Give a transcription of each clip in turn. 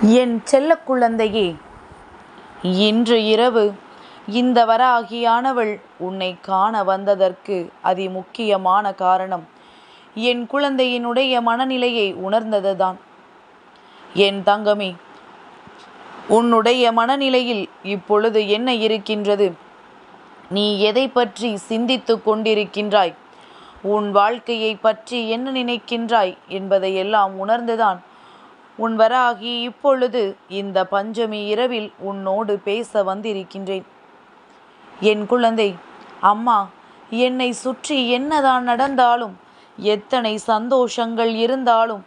என் செல்ல குழந்தையே இன்று இரவு இந்த வராகியானவள் உன்னை காண வந்ததற்கு அதி முக்கியமான காரணம் என் குழந்தையினுடைய மனநிலையை உணர்ந்ததுதான். என் தங்கமே உன்னுடைய மனநிலையில் இப்பொழுது என்ன இருக்கின்றது? நீ எதை பற்றி சிந்தித்து கொண்டிருக்கின்றாய்? உன் வாழ்க்கையை பற்றி என்ன நினைக்கின்றாய் என்பதையெல்லாம் உணர்ந்துதான் உன் வராகி இப்பொழுது இந்த பஞ்சமி இரவில் உன்னோடு பேச வந்திருக்கின்றேன். என் குழந்தை அம்மா என்னை சுற்றி என்னதான் நடந்தாலும் எத்தனை சந்தோஷங்கள் இருந்தாலும்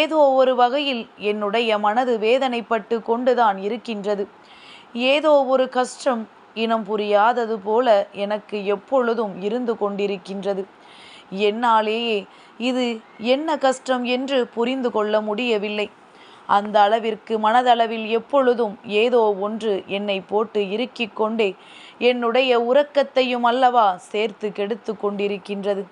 ஏதோ ஒரு வகையில் என்னுடைய மனது வேதனைப்பட்டு கொண்டுதான் இருக்கின்றது. ஏதோ ஒரு கஷ்டம் இனம் புரியாதது போல எனக்கு எப்பொழுதும் இருந்து கொண்டிருக்கின்றது. என்னாலேயே இது என்ன கஷ்டம் என்று புரிந்து கொள்ள முடியவில்லை. அந்த அளவிற்கு மனதளவில் எப்பொழுதும் ஏதோ ஒன்று என்னை போட்டு இறுக்கிக் கொண்டே என்னுடைய உறக்கத்தையும் அல்லவா சேர்த்து கெடுத்து கொண்டிருக்கின்றது.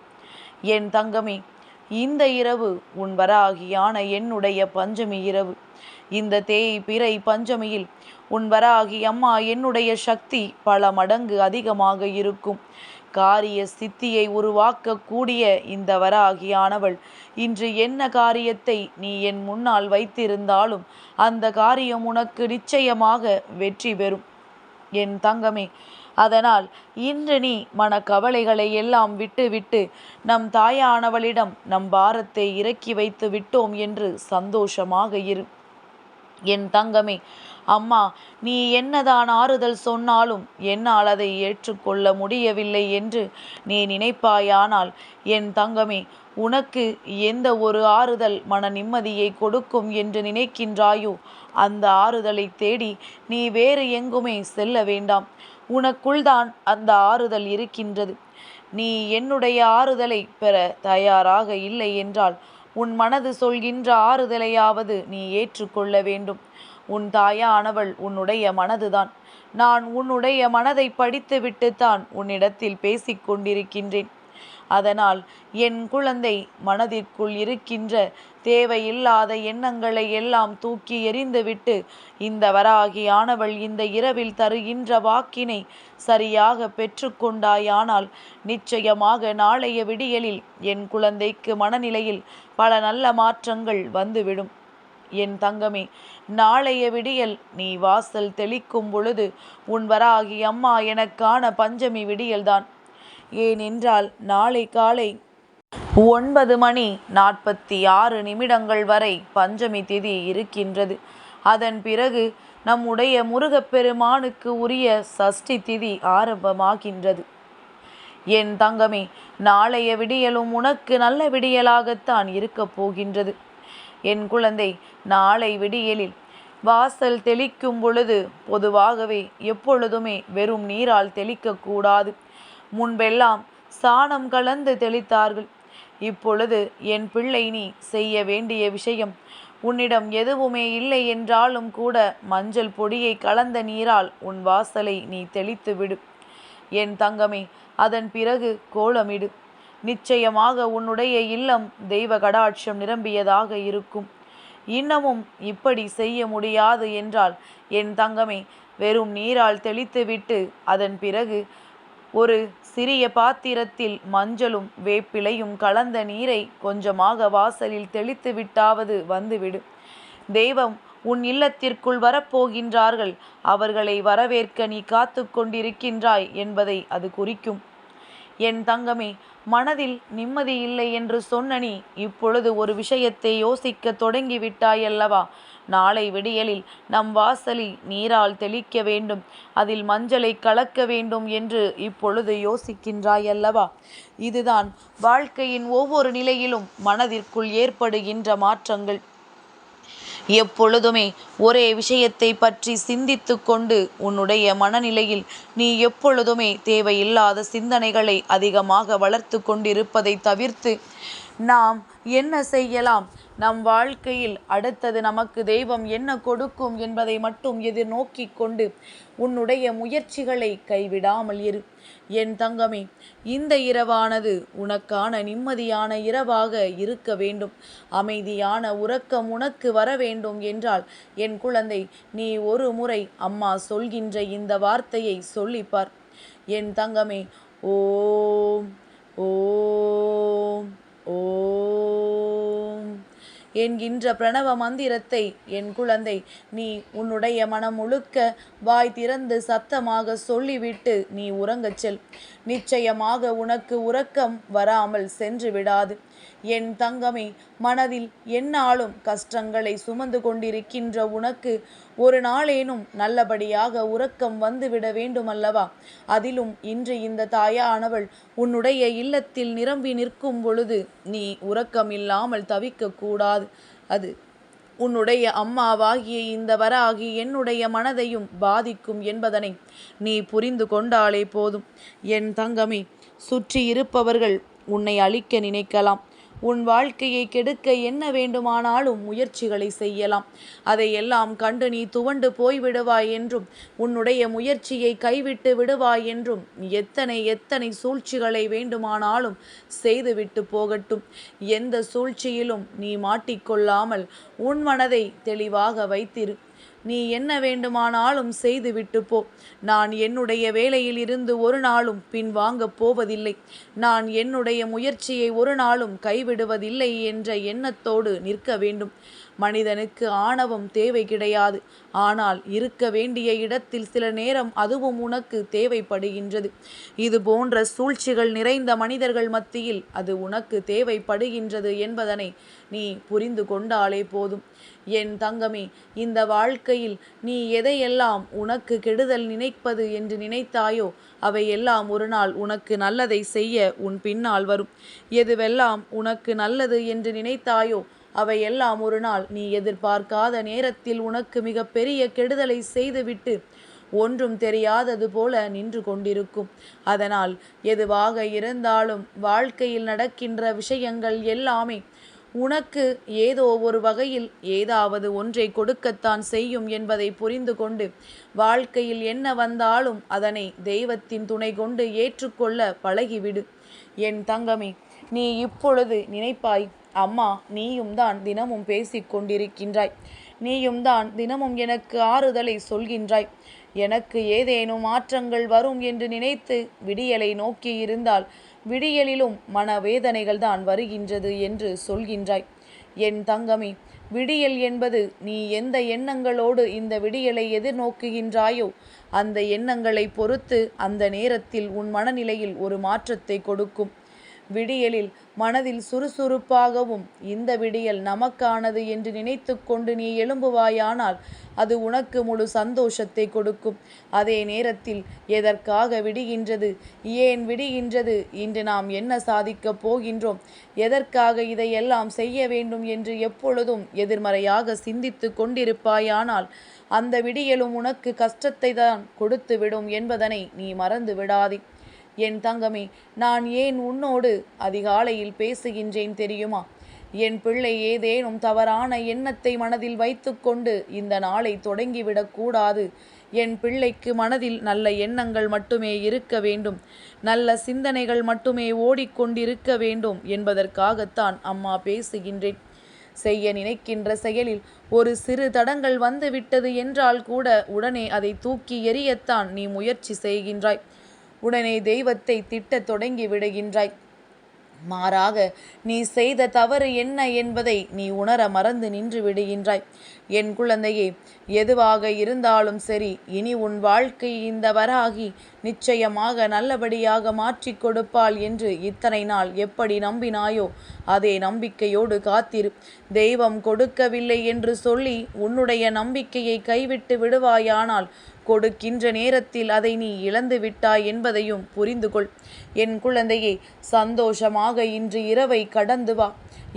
என் தங்கமே இந்த இரவு உன் வராகியான என்னுடைய பஞ்சமி இரவு. இந்த தேய் பிறை பஞ்சமியில் உன் வராகி அம்மா என்னுடைய சக்தி பல மடங்கு அதிகமாக இருக்கும். காரிய சித்தியை உருவாக்கக்கூடிய இந்த வராகியானவள். இன்று என்ன காரியத்தை நீ என் முன்னால் வைத்திருந்தாலும் அந்த காரியம் உனக்கு நிச்சயமாக வெற்றி பெறும். என் தங்கமே அதனால் இன்று நீ மனக்கவலைகளை எல்லாம் விட்டுவிட்டு நம் தாயானவளிடம் நம் பாரத்தை இறக்கி வைத்து விட்டோம் என்று சந்தோஷமாக இரு. என் தங்கமே அம்மா நீ என்னதான் ஆறுதல் சொன்னாலும் என்னால் அதை ஏற்றுக்கொள்ள முடியவில்லை என்று நீ நினைப்பாயானால் என் தங்கமே உனக்கு எந்த ஒரு ஆறுதல் மன நிம்மதியை கொடுக்கும் என்று நினைக்கின்றாயோ அந்த ஆறுதலை தேடி நீ வேறு எங்குமே செல்ல வேண்டாம். உனக்குள்தான் அந்த ஆறுதல் இருக்கின்றது. நீ என்னுடைய ஆறுதலை பெற தயாராக இல்லை என்றால் உன் மனது சொல்கின்ற ஆறுதலையாவது நீ ஏற்றுக்கொள்ள வேண்டும். உன் தாயானவள் உன்னுடைய மனதுதான். நான் உன்னுடைய மனதை படித்துவிட்டுத்தான் உன்னிடத்தில் பேசிக் கொண்டிருக்கின்றேன். அதனால் என் குழந்தை மனதிற்குள் இருக்கின்ற தேவையில்லாத எண்ணங்களை எல்லாம் தூக்கி எறிந்துவிட்டு இந்த வராகியானவள் இந்த இரவில் தருகின்ற வாக்கினை சரியாக பெற்றுக்கொண்டாயானால் நிச்சயமாக நாளைய விடியலில் என் குழந்தைக்கு மனநிலையில் பல நல்ல மாற்றங்கள் வந்துவிடும். என் தங்கமே நாளைய விடியல் நீ வாசல் தெளிக்கும் பொழுது உன் வராகி அம்மா எனக்கான பஞ்சமி விடியல்தான். ஏனென்றால் நாளை காலை ஒன்பது மணி நாற்பத்தி ஆறு நிமிடங்கள் வரை பஞ்சமி திதி இருக்கின்றது. அதன் பிறகு நம்முடைய முருகப்பெருமானுக்கு உரிய சஷ்டி திதி ஆரம்பமாகின்றது. என் தங்கமே நாளைய விடியலும் உனக்கு நல்ல விடியலாகத்தான் இருக்கப் போகின்றது. என் குழந்தை நாளை விடியலில். வாசல் தெளிக்கும் பொழுது பொதுவாகவே எப்பொழுதுமே வெறும் நீரால் தெளிக்கக்கூடாது முன்பெல்லாம் சாணம் கலந்து தெளித்தார்கள். இப்பொழுது என் பிள்ளை நீ செய்ய வேண்டிய விஷயம் உன்னிடம் எதுவுமே இல்லை என்றாலும் கூட மஞ்சள் பொடியை கலந்த நீரால் உன் வாசலை நீ தெளித்து விடு என் தங்கமே அதன் பிறகு கோலமிடு. நிச்சயமாக உன்னுடைய இல்லம் தெய்வ கடாட்சம் நிரம்பியதாக இருக்கும். இன்னமும் இப்படி செய்ய முடியாது என்றால் என் தங்கமே வெறும் நீரால் தெளித்துவிட்டு அதன் பிறகு ஒரு சிறிய பாத்திரத்தில் மஞ்சளும் வேப்பிலையும் கலந்த நீரை கொஞ்சமாக வாசலில் தெளித்து விட்டாவது வந்துவிடு. தெய்வம் உன் இல்லத்திற்குள் வரப்போகின்றார்கள். அவர்களை வரவேற்க நீ காத்து கொண்டிருக்கின்றாய் என்பதை அது குறிக்கும். என் தங்கமே மனதில் நிம்மதி இல்லை என்று சொன்ன நீ இப்பொழுது ஒரு விஷயத்தை யோசிக்க தொடங்கிவிட்டாயல்லவா? நாளை விடியலில் நம் வாசலில் நீரால் தெளிக்க வேண்டும் அதில் மஞ்சளை கலக்க வேண்டும் என்று இப்பொழுது யோசிக்கின்றாயல்லவா? இதுதான் வாழ்க்கையின் ஒவ்வொரு நிலையிலும் மனதிற்குள் ஏற்படுகின்ற மாற்றங்கள். எப்பொழுதுமே ஒரே விஷயத்தை பற்றி சிந்தித்து கொண்டு உன்னுடைய மனநிலையில் நீ எப்பொழுதுமே தேவையில்லாத சிந்தனைகளை அதிகமாக வளர்த்து கொண்டிருப்பதை தவிர்த்து நாம் என்ன செய்யலாம்? நம் வாழ்க்கையில் அடுத்தது நமக்கு தெய்வம் என்ன கொடுக்கும் என்பதை மட்டும் எதிர்நோக்கி கொண்டு உன்னுடைய முயற்சிகளை கைவிடாமல் இரு. என் தங்கமே இந்த இரவானது உனக்கான நிம்மதியான இரவாக இருக்க வேண்டும். அமைதியான உறக்கம் உனக்கு வர வேண்டும் என்றால் என் குழந்தை நீ ஒரு முறை அம்மா சொல்கின்ற இந்த வார்த்தையை சொல்லிப்பார். என் தங்கமே ஓம் ஓம் ஓம். என்கின்ற பிரணவ மந்திரத்தை என் குழந்தை நீ உன்னுடைய மனம் முழுக்க வாய் திறந்து சத்தமாக சொல்லிவிட்டு நீ உறங்கச் செல். நிச்சயமாக உனக்கு உறக்கம் வராமல் சென்று விடாது. என் தங்கமே மனதில் என்னாலும் கஷ்டங்களை சுமந்து கொண்டிருக்கின்ற உனக்கு ஒரு நாளேனும் நல்லபடியாக உறக்கம் வந்துவிட வேண்டுமல்லவா? அதிலும் இன்று இந்த தாயானவள் உன்னுடைய இல்லத்தில் நிரம்பி நிற்கும் பொழுது நீ உறக்கம் இல்லாமல் தவிக்கக்கூடாது கூடாது அது உன்னுடைய அம்மாவாகிய இந்த வராகி என்னுடைய மனதையும் பாதிக்கும் என்பதனை நீ புரிந்து கொண்டாலே போதும். என் தங்கமே சுற்றி இருப்பவர்கள் உன்னை அழிக்க நினைக்கலாம். உன் வாழ்க்கையை கெடுக்க என்ன வேண்டுமானாலும் முயற்சிகளை செய்யலாம். அதையெல்லாம் கண்டு நீ துவண்டு போய்விடுவாய் என்றும் உன்னுடைய முயற்சியை கைவிட்டு விடுவாய் என்றும் எத்தனை எத்தனை சூழ்ச்சிகளை வேண்டுமானாலும் செய்துவிட்டு போகட்டும். எந்த சூழ்ச்சியிலும் நீ மாட்டிக்கொள்ளாமல் உன் மனதை தெளிவாக வைத்திரு. நீ என்ன வேண்டுமானாலும் செய்துவிட்டு போ. நான் என்னுடைய வேலையில் இருந்து ஒரு நாளும் பின் வாங்கப் போவதில்லை. நான் என்னுடைய முயற்சியை ஒரு நாளும் கைவிடுவதில்லை என்ற எண்ணத்தோடு நிற்க வேண்டும். மனிதனுக்கு ஆணவம் தேவை கிடையாது. ஆனால் இருக்க வேண்டிய இடத்தில் சில நேரம் அதுவும் உனக்கு தேவைப்படுகின்றது. இது போன்ற சூழ்ச்சிகள் நிறைந்த மனிதர்கள் மத்தியில் அது உனக்கு தேவைப்படுகின்றது என்பதனை நீ புரிந்து கொண்டாலே போதும். என் தங்கமே இந்த வாழ்க்கையில் நீ எதையெல்லாம் உனக்கு கெடுதல் நினைப்பது என்று நினைத்தாயோ அவையெல்லாம் ஒரு நாள் உனக்கு நல்லதை செய்ய உன் பின்னால் வரும். எதுவெல்லாம் உனக்கு நல்லது என்று நினைத்தாயோ அவையெல்லாம் ஒரு நாள் நீ எதிர்பார்க்காத நேரத்தில் உனக்கு மிக பெரிய கெடுதலை செய்துவிட்டு ஒன்றும் தெரியாதது போல நின்று கொண்டிருக்கும். அதனால் எதுவாக இருந்தாலும் வாழ்க்கையில் நடக்கின்ற விஷயங்கள் எல்லாமே உனக்கு ஏதோ ஒரு வகையில் ஏதாவது ஒன்றை கொடுக்கத்தான் செய்யும் என்பதை புரிந்து கொண்டு வாழ்க்கையில் என்ன வந்தாலும் அதனை தெய்வத்தின் துணை கொண்டு ஏற்றுக்கொள்ள பழகிவிடு. என் தங்கமே நீ இப்பொழுது நினைப்பாய் அம்மா நீயும் தான் தினமும் பேசிக் கொண்டிருக்கின்றாய். நீயும் தான் தினமும் எனக்கு ஆறுதலை சொல்கின்றாய். எனக்கு ஏதேனும் மாற்றங்கள் வரும் என்று நினைத்து விடியலை நோக்கி இருந்தால் விடியலிலும் மனவேதனைகள் தான் வருகின்றது என்று சொல்கின்றாய். என் தங்கமே விடியல் என்பது நீ எந்த எண்ணங்களோடு இந்த விடியலை எதிர்நோக்குகின்றாயோ அந்த எண்ணங்களை பொறுத்து அந்த நேரத்தில் உன் மனநிலையில் ஒரு மாற்றத்தை கொடுக்கும். விடியலில் மனதில் சுறுசுறுப்பாகவும் இந்த விடியல் நமக்கானது என்று நினைத்து கொண்டு நீ எழும்புவாயானால் அது உனக்கு முழு சந்தோஷத்தை கொடுக்கும். அதே நேரத்தில் எதற்காக விடுகின்றது? ஏன் விடுகின்றது? இன்று நாம் என்ன சாதிக்கப் போகின்றோம்? எதற்காக இதையெல்லாம் செய்ய வேண்டும் என்று எப்பொழுதும் எதிர்மறையாக சிந்தித்து கொண்டிருப்பாயானால் அந்த விடியலும் உனக்கு கஷ்டத்தை தான் கொடுத்துவிடும் என்பதனை நீ மறந்து விடாதே என் தங்கமே நான் ஏன் உன்னோடு அதிகாலையில் பேசுகின்றேன் தெரியுமா? என் பிள்ளை ஏதேனும் தவறான எண்ணத்தை மனதில் வைத்துக்கொண்டு இந்த நாளை தொடங்கிவிடக் கூடாது. என் பிள்ளைக்கு மனதில் நல்ல எண்ணங்கள் மட்டுமே இருக்க வேண்டும். நல்ல சிந்தனைகள் மட்டுமே ஓடிக்கொண்டிருக்க வேண்டும் என்பதற்காகத்தான் அம்மா பேசுகின்றேன். செய்ய நினைக்கின்ற செயலில் ஒரு சிறு தடங்கள் வந்துவிட்டது என்றால் கூட உடனே அதை தூக்கி எறியத்தான் நீ முயற்சி செய்கின்றாய். உடனே தெய்வத்தை திட்டத் தொடங்கி விடுகின்றாய். மாறாக நீ செய்த தவறு என்ன என்பதை நீ உணர மறந்து நின்று விடுகின்றாய். என் குழந்தையே எதுவாக இருந்தாலும் சரி இனி உன் வாழ்க்கை இந்த வராகி நிச்சயமாக நல்லபடியாக மாற்றிக் கொடுப்பாள் என்று இத்தனை நாள் எப்படி நம்பினாயோ அதே நம்பிக்கையோடு காத்திரு. தெய்வம் கொடுக்கவில்லை என்று சொல்லி உன்னுடைய நம்பிக்கையை கைவிட்டு விடுவாயானால் கொடுக்கின்ற நேரத்தில் அதை நீ இழந்து விட்டாய் என்பதையும் புரிந்து கொள் என் குழந்தையே சந்தோஷமாக இன்று இரவை கடந்து வா.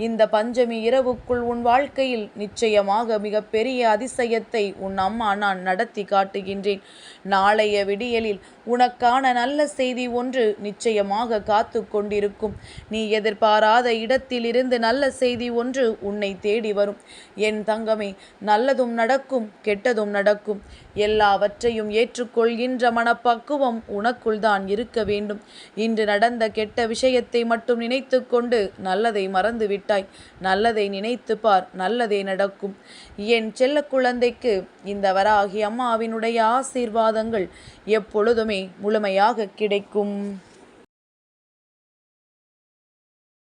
இந்த பஞ்சமி இரவுக்குள் உன் வாழ்க்கையில் நிச்சயமாக மிகப்பெரிய அதிசயத்தை உன் அம்மா நான் நடத்தி காட்டுகின்றேன். நாளைய விடியலில் உனக்கான நல்ல செய்தி ஒன்று நிச்சயமாக காத்து கொண்டிருக்கும். நீ எதிர்பாராத இடத்திலிருந்து நல்ல செய்தி ஒன்று உன்னை தேடி வரும். என் தங்கமே நல்லதும் நடக்கும் கெட்டதும் நடக்கும். எல்லாவற்றையும் ஏற்றுக்கொள்கின்ற மனப்பக்குவம் உனக்குள் தான் இருக்க வேண்டும். இன்று நடந்த கெட்ட விஷயத்தை மட்டும் நினைத்து கொண்டு நல்லதை மறந்து விட்டாய் நல்லதை நினைத்து பார் நல்லதே நடக்கும். என் செல்ல குழந்தைக்கு இந்த வராகி அம்மாவினுடைய ஆசீர்வாதங்கள் எப்பொழுதுமே முழுமையாக கிடைக்கும்.